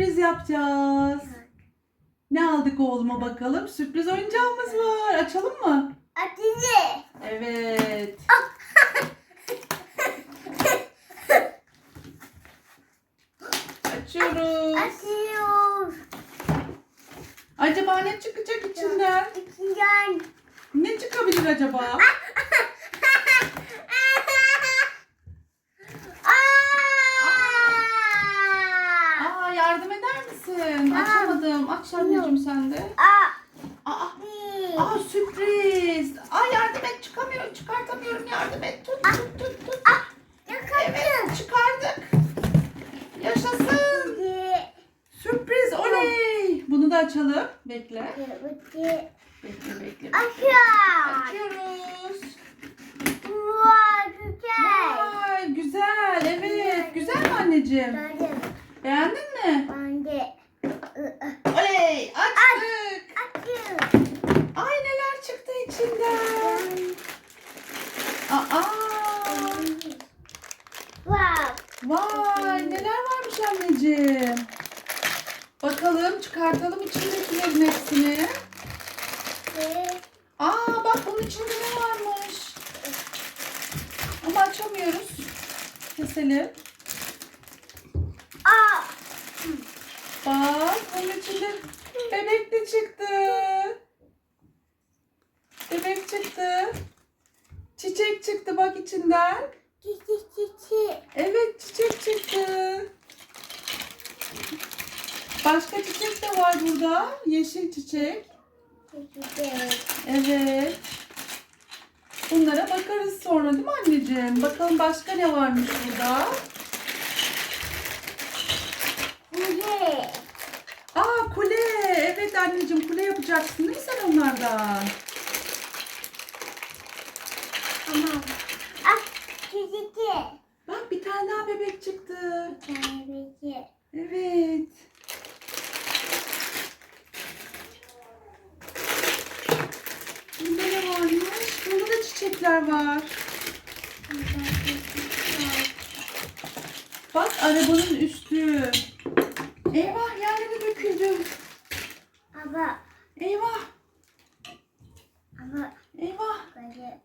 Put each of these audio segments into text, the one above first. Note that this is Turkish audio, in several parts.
sürpriz yapacağız. Ne aldık oğluma bakalım? Sürpriz oyuncağımız var. Açalım mı? Hatice. Evet. Açıyoruz. Açıyor. Acaba ne çıkacak içinden? İçinden. Ne çıkabilir acaba? Aa! Aa yardım eder misin? Tamam. Açamadım. Aç anneciğim sen de. Aa! Aa, Bir. aa sürpriz. Aa yardım et Çıkartamıyorum yardım et. Tut tut tut tut. Yakaladım. Evet çıkardık. Yaşasın. Sürpriz oley. Bunu da açalım. Bekle. Bekle bekle. Aşağı. Açıyoruz. Vay güzel. Vay güzel. Evet. Güzel mi anneciğim? Beğendin mi? Ben de. Oley. Açtık. Açın. Ay neler çıktı içinden. Aa. Wow. Vay neler varmış anneciğim. Bakalım çıkartalım içindekilerin hepsini. Aa bak bunun içinde ne varmış. Ama açamıyoruz. Keselim. Aa. Bak bunun içinde bebek de çıktı. Bebek çıktı. Çiçek çıktı bak içinden. Çiçi çiçi. Evet çiçek çıktı. Başka çiçek de var burada. Yeşil çiçek. Çiçi. Evet. Bunlara bakarız sonra değil mi anneciğim? Bakalım başka ne varmış burada. Kule. Aa kule. Evet anneciğim kule yapacaksın değil mi sen onlardan? Tamam. Ah. Çiçi. Bak bir tane daha bebek çıktı. Evet. Bunda ne varmış? Bunda da çiçekler var. Bak arabanın üstü. Eyvah yerlere döküldü. Ama. Eyvah. Ama. Eyvah.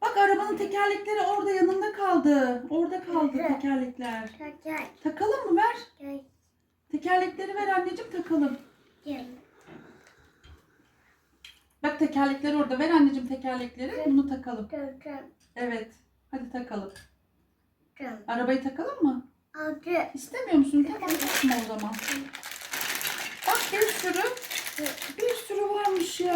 Bak arabanın tekerlekleri orada yanında kaldı. Orada kaldı tekerlekler. Takalım mı ver? Tekerlekleri ver anneciğim takalım. Bak tekerlekler orada. Ver anneciğim tekerlekleri. Bunu takalım. Evet. Hadi takalım. Arabayı takalım mı? İstemiyor musun? Tamam takma o zaman. Bak bir sürü. Bir sürü varmış ya.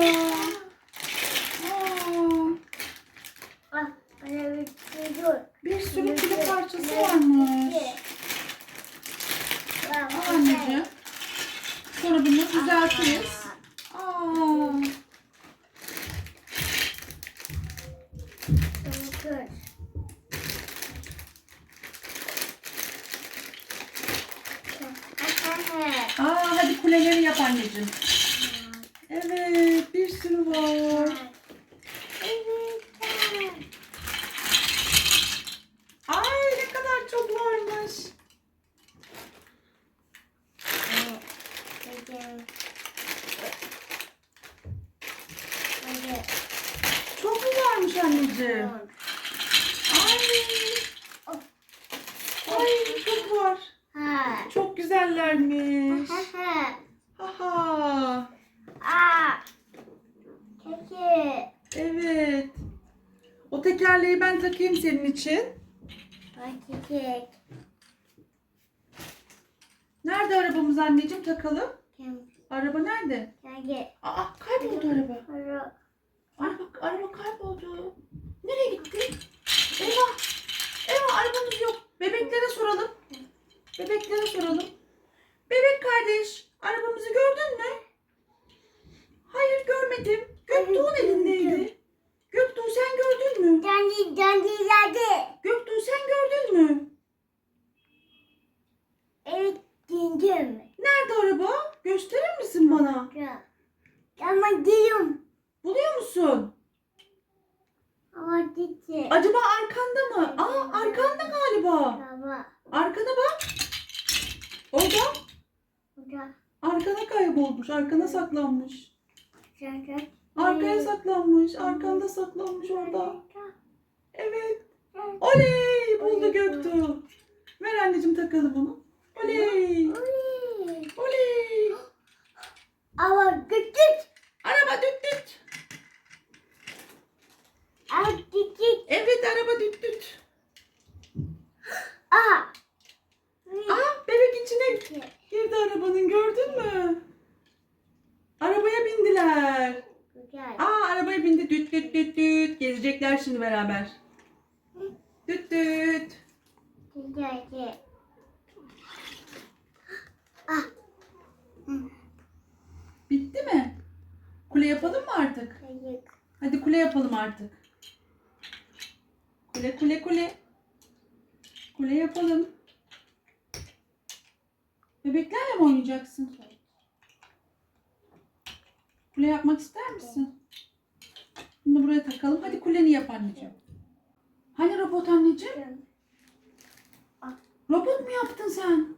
Dur. bir sürü kilo parçası varmış. Al anneciğim. Sonra bunu düzeltiriz. Aa, aa hadi kuleleri yap anneciğim. Evet bir sürü var. Ay ne kadar çok varmış. Çok mu varmış anneciğim? Ay. Ay çok var. Çok güzellermiş. Haha. Evet. O tekerleği ben takayım senin için. Nerede arabamız anneciğim takalım? Araba nerede? Aa kayboldu araba. Araba, araba kayboldu. Nereye gitti? Eyvah. Eyvah arabamız yok. Bebeklere soralım. Bebeklere soralım. Bebek kardeş arabamızı gördün mü? Hayır görmedim. Göktuğ'un elindeydi. Göktuğ sen gördün mü? Göktuğ sen gördün mü? Evet, dindim. Nerede araba? Gösterir misin bana? Ama diyorum. Buluyor musun? Ama gitti. Acaba arkanda mı? Aa arkanda galiba. Baba. Arkana bak. Orada. Burada. Arkana kaybolmuş. Arkana saklanmış. Şaka. Arkaya saklanmış. Arkanda saklanmış orada. Evet. Oley! Buldu Göktuğ. Ver anneciğim takalım onu. Oley! Oley. Ama küçük. Araba düt düt. Ama küçük. Evet araba düt düt. Aa. Aa bebek içine girdi arabanın gördün mü? Arabaya bindiler. Güzel. Aa arabaya bindi düt düt düt düt. Gezecekler şimdi beraber. Düt düt. Güzel. Ah. Bitti mi? Kule yapalım mı artık? Kayık. Hadi kule yapalım artık. Kule kule kule. Kule yapalım. Bebeklerle mi oynayacaksın? Kule yapmak ister misin? Bunu buraya takalım. Hadi kuleni yap anneciğim. Hani robot anneciğim? Robot mu yaptın sen?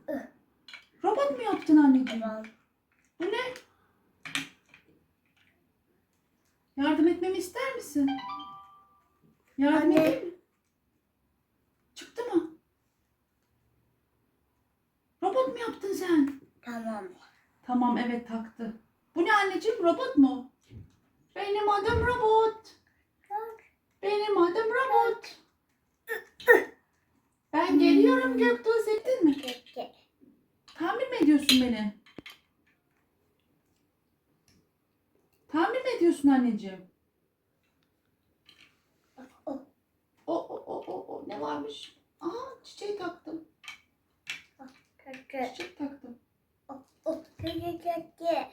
Robot mu yaptın anneciğim? Bu ne? Yardım etmemi ister misin? Yardım Anne. edeyim mi? Çıktı mı? Robot mu yaptın sen? Tamam. Tamam evet taktı. Bu ne anneciğim robot mu? Benim adım robot. Benim adım robot. Ben geliyorum Göktuğ sevdin mi? Tahmin mi ediyorsun beni? Tahmin mi ediyorsun anneciğim? O o o o o ne varmış? Aha çiçeği taktım. Çiçek taktım.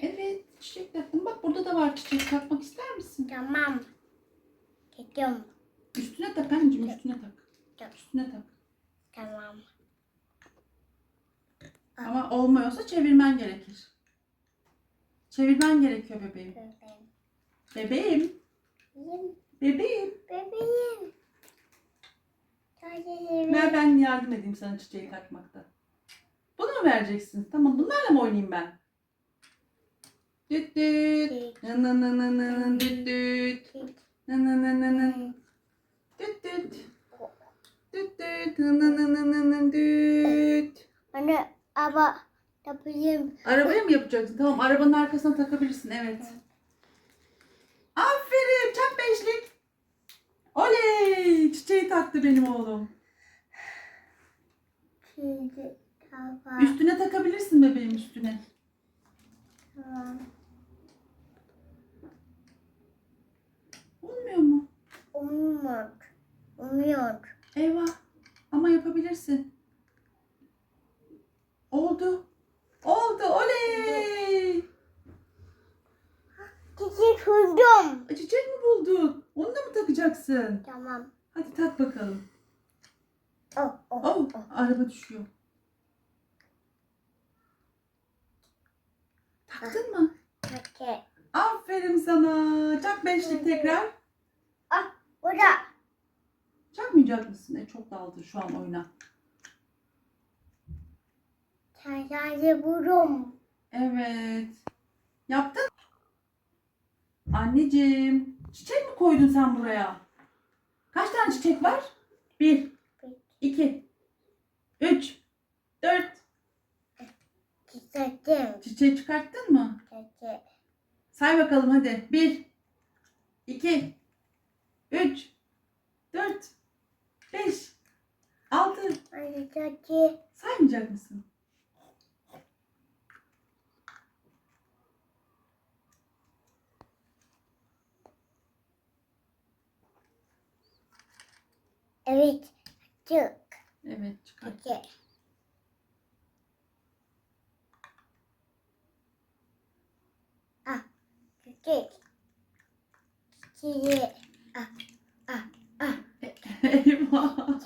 Evet çiçek taktım. Bak burada da var çiçek. Takmak ister misin? Tamam. Gidiyorum. Üstüne tak anneciğim üstüne tak. Tak. Üstüne tak. Tamam. Ama olmuyorsa çevirmen gerekir. Çevirmen gerekiyor bebeğim. Bebeğim. Bebeğim. Bebeğim. Bebeğim. Bebeğim. Ver ben yardım edeyim sana çiçeği takmakta. Bunu mu vereceksin? Tamam bunlarla mı oynayayım ben? Düt düt. Nın nın nın nın nın düt düt. Nın nın nın nın nın. Düt düt. Düt düt. Nın nın nın nın nın nın düt. Anne ama yapayım. Arabaya mı yapacaksın? Tamam arabanın arkasına takabilirsin evet. Aferin çak beşlik. Oley çiçeği taktı benim oğlum. Üstüne takabilirsin bebeğim üstüne. Tamam. Olmuyor mu? Olmuyor. Olmuyor. Eyvah. Ama yapabilirsin. Oldu. Oldu. Oley. Çiçek buldum. Çiçek mi buldun? Onu da mı takacaksın? Tamam. Hadi tak bakalım. Oh, oh, Oh, oh. araba düşüyor. Taktın mı? Peki. Aferin sana. Çak beşlik tekrar. Ah, burada. Çakmayacak mısın? E, çok daldı şu an oyuna. Çayları buldum. Evet. Yaptın. Anneciğim. Çiçek mi koydun sen buraya? Kaç tane çiçek var? Bir, iki, üç, dört. Çiçeğim. Çiçeği çıkarttın mı? Peki. Say bakalım hadi. Bir, iki, üç, dört, beş, altı. Saymayacak mısın? Evet. Çık. Evet çıkart. Peki. Ah. Çiçek. Çiçeği. Ah. Ah. Ah. Eyvah.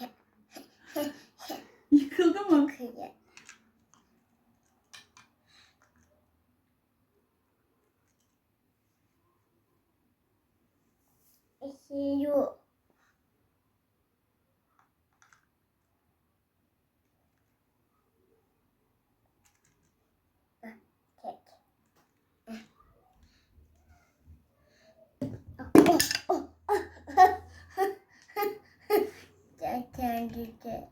Yıkıldı mı? Kıyı. Esiyor. Bak, Güzel.